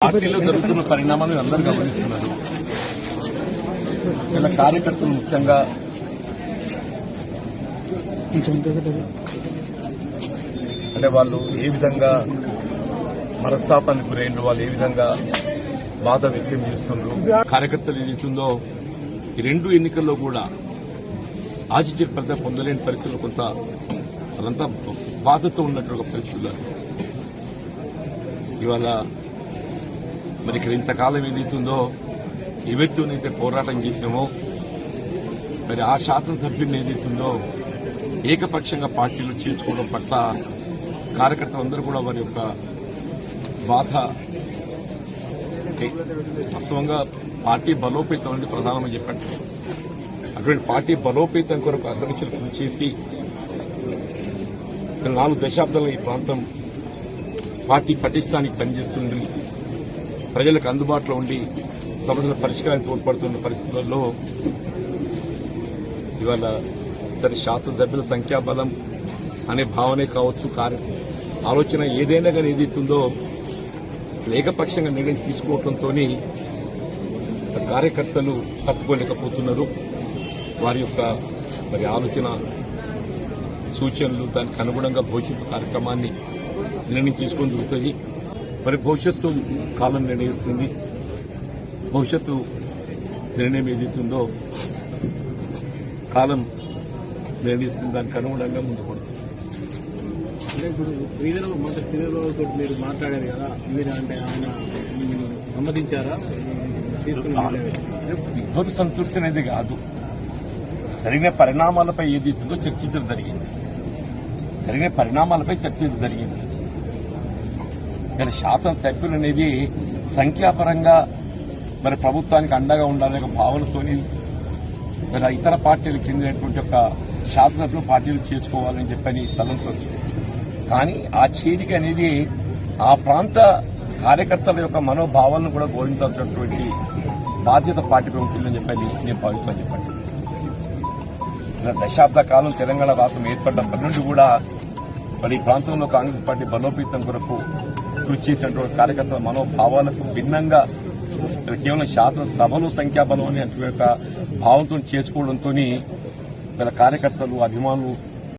పార్టీలో జరుగుతున్న పరిణామాలను అందరూ గమనిస్తున్నారు. ఇలా కార్యకర్తలు ముఖ్యంగా అంటే వాళ్ళు ఏ విధంగా మనస్తాపానికి గురైండ్రు వాళ్ళు ఏ విధంగా బాధ వ్యక్తం చేస్తుండ్రు కార్యకర్తలు ఏదైతుందో ఈ రెండు ఎన్నికల్లో కూడా ఆచిత్య పెద్ద పొందలేని పరిస్థితులు కొంత అదంతా బాధతో ఉన్నట్టు ఒక పరిస్థితులు ఇవాళ మరి ఇక్కడ ఇంతకాలం ఏదైతుందో ఎవరితోనైతే పోరాటం చేసినామో మరి ఆ శాసనసభ్యుని ఏదైతుందో ఏకపక్షంగా పార్టీలు చేర్చుకోవడం పట్ల కార్యకర్తలందరూ కూడా వారి యొక్క బాధ వాస్తవంగా పార్టీ బలోపేతం అనేది ప్రధానమని చెప్పండి. అటువంటి పార్టీ బలోపేతం కొరకు అగ్రమించిన కృషి చేసి నాలుగు దశాబ్దాలు ఈ ప్రాంతం పార్టీ పటిష్టానికి పనిచేస్తుంది ప్రజలకు అందుబాటులో ఉండి సమస్యల పరిష్కారానికి తోడ్పడుతున్న పరిస్థితుల్లో ఇవాళ సరే శాసనసభ్యుల సంఖ్యాబలం అనే భావనే కావచ్చు కార్య ఆలోచన ఏదైనా కానీ ఏదైతుందో ఏకపక్షంగా నిర్ణయం తీసుకోవడంతో కార్యకర్తలు తప్పుకోలేకపోతున్నారు వారి యొక్క మరి ఆలోచన సూచనలు దానికి అనుగుణంగా భవిష్యత్తు కార్యక్రమాన్ని నిర్ణయం తీసుకొని జరుగుతుంది మరి భవిష్యత్తు కాలం నిర్ణయిస్తుంది. భవిష్యత్తు నిర్ణయం ఏదైతుందో కాలం నిర్ణయిస్తుంది. దానికి అనుగుణంగా ముందుకు పడుతుంది అంటే ఇప్పుడు శ్రీధర్ మొదటి శ్రీధర్తో మీరు మాట్లాడారు కదా మీరు అంటే ఆయన మీరు సమ్మతించారా? తీసుకుని విద్వత్ సంతృప్తి అనేది కాదు. జరిగిన పరిణామాలపై ఏది ఏదైతుందో చర్చించడం జరిగింది. జరిగిన పరిణామాలపై చర్చించడం జరిగింది. కానీ శాసనసభ్యులు అనేది సంఖ్యాపరంగా మరి ప్రభుత్వానికి అండగా ఉండాలనే ఒక భావనతోని మరి ఇతర పార్టీలకు చెందినటువంటి ఒక శాసనసభ్యులు పార్టీలు చేసుకోవాలని చెప్పని తలంచవచ్చు కానీ ఆ చేరిక అనేది ఆ ప్రాంత కార్యకర్తల యొక్క మనోభావాలను కూడా గౌరవించాల్సినటువంటి బాధ్యత పార్టీ ఉంటుందని చెప్పి నేను భావిస్తాను చెప్పండి. దశాబ్ద కాలం తెలంగాణ రాష్ట్రం ఏర్పడినప్పటి నుండి కూడా మరి ఈ ప్రాంతంలో కాంగ్రెస్ పార్టీ బలోపేతం కొరకు కృషి చేసినటువంటి కార్యకర్తల మనోభావాలకు భిన్నంగా కేవలం శాసనసభలు సంఖ్యాబలం అనే యొక్క భావంతో చేసుకోవడంతో వీళ్ళ కార్యకర్తలు అభిమానులు